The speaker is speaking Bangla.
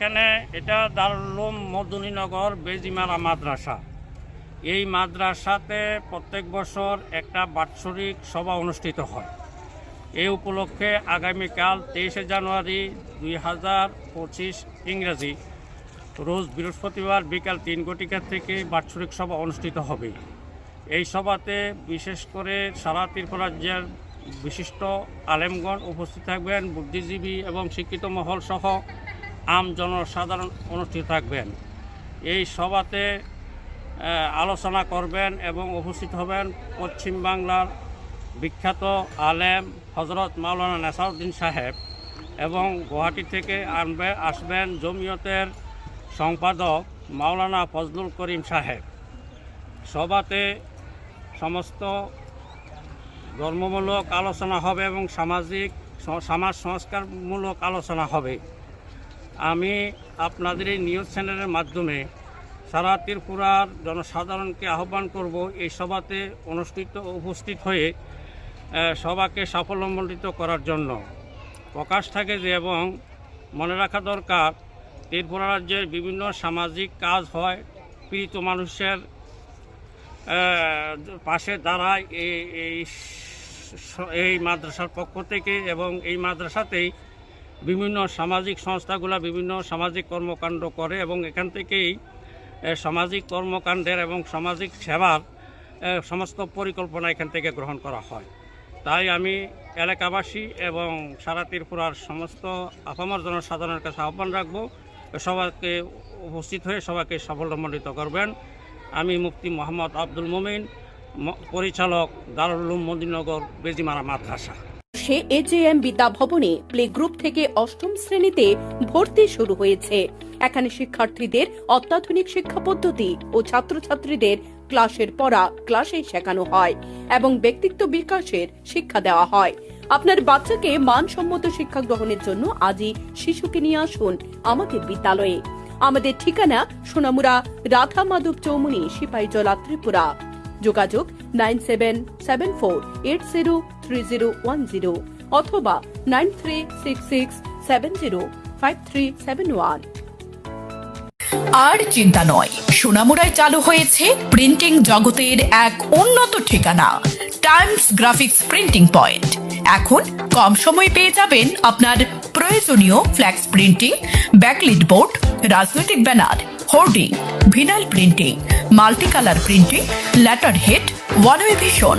এখানে এটা দারুলুম মদনীনগর বেজিমারা মাদ্রাসা। এই মাদ্রাসাতে প্রত্যেক বছর একটা বাৎসরিক সভা অনুষ্ঠিত হয়। এই উপলক্ষে আগামীকাল তেইশে জানুয়ারি দুই হাজার পঁচিশ ইংরেজি রোজ বৃহস্পতিবার বিকাল তিন ঘটিকা থেকে বাৎসরিক সভা অনুষ্ঠিত হবে। এই সভাতে বিশেষ করে সারা ত্রিপুরা রাজ্যের বিশিষ্ট আলেমগণ উপস্থিত থাকবেন, বুদ্ধিজীবী এবং শিক্ষিত মহল সহ আম জনসাধারণ অনুষ্ঠিত থাকবেন। এই সভাতে আলোচনা করবেন এবং উপস্থিত হবেন পশ্চিম বাংলার বিখ্যাত আলেম হজরত মাওলানা নেসাউদ্দিন সাহেব এবং গুয়াহাটি থেকে আনবে, আসবেন জমিয়তের সম্পাদক মাওলানা ফজলুল করিম সাহেব। সভাতে সমস্ত ধর্মমূলক আলোচনা হবে এবং সামাজিক সমাজ সংস্কারমূলক আলোচনা হবে। আমি আপনাদের এই নিউজ চ্যানেলের মাধ্যমে সারা ত্রিপুরার জনসাধারণকে আহ্বান করব এই সভাতে অনুষ্ঠিত উপস্থিত হয়ে সভাকে সাফল্যমণ্ডিত করার জন্য। প্রকাশ থাকে যে এবং মনে রাখা দরকার, ত্রিপুরা রাজ্যের বিভিন্ন সামাজিক কাজ হয়, পীড়িত মানুষের পাশে দাঁড়ায় এই এই মাদ্রাসার পক্ষ থেকে এবং এই মাদ্রাসাতেই বিভিন্ন সামাজিক সংস্থাগুলো বিভিন্ন সামাজিক কর্মকাণ্ড করে এবং এখান থেকেই সামাজিক কর্মকাণ্ডের এবং সামাজিক সেবার সমস্ত পরিকল্পনা এখান থেকে গ্রহণ করা হয়। তাই আমি এলাকাবাসী এবং সারা ত্রিপুরার সমস্ত আপামর জনসাধারণের কাছে আহ্বান রাখব, সবাইকে উপস্থিত হয়ে সবাইকে সাফল্যমণ্ডিত করবেন। আমি মুফতি মোহাম্মদ আব্দুল মোমিন পরিচালক দারুল মদিনগর বেজিমারা মাদ্রাসা। সে এজেএম বিদ্যা ভবনে প্লে গ্রুপ থেকে অষ্টম শ্রেণীতে ভর্তি শুরু হয়েছে। এখানে শিক্ষার্থীদের অত্যাধুনিক শিক্ষা পদ্ধতি ও ছাত্রছাত্রীদের ক্লাসের পড়া ক্লাসে শেখানো হয় এবং ব্যক্তিত্ব বিকাশের শিক্ষা দেওয়া হয়। আপনার বাচ্চাকে মানসম্মত শিক্ষা গ্রহণের জন্য আজই শিশুকে নিয়ে আসুন আমাদের বিদ্যালয়ে। আমাদের ঠিকানা সোনামুড়া রাধা মাধব চৌমুনি সিপাহীজলা ত্রিপুরা। যোগাযোগ nine seven seven four eight zero three zero one zero অথবা nine three six six seven zero five three seven one আর চিন্তা নয়, সোনামুড়ায় চালু হয়েছে প্রিন্টিং জগতের এক উন্নত ঠিকানা টাইমস গ্রাফিক্স প্রিন্টিং পয়েন্ট এখন কম সময়ে পেয়ে যাবেন আপনার প্রয়োজনীয় ফ্ল্যাক্স প্রিন্টিং ব্যাকলিট বোর্ড রাজনৈতিক banner hoarding vinyl printing multi colour printing letter head one way vision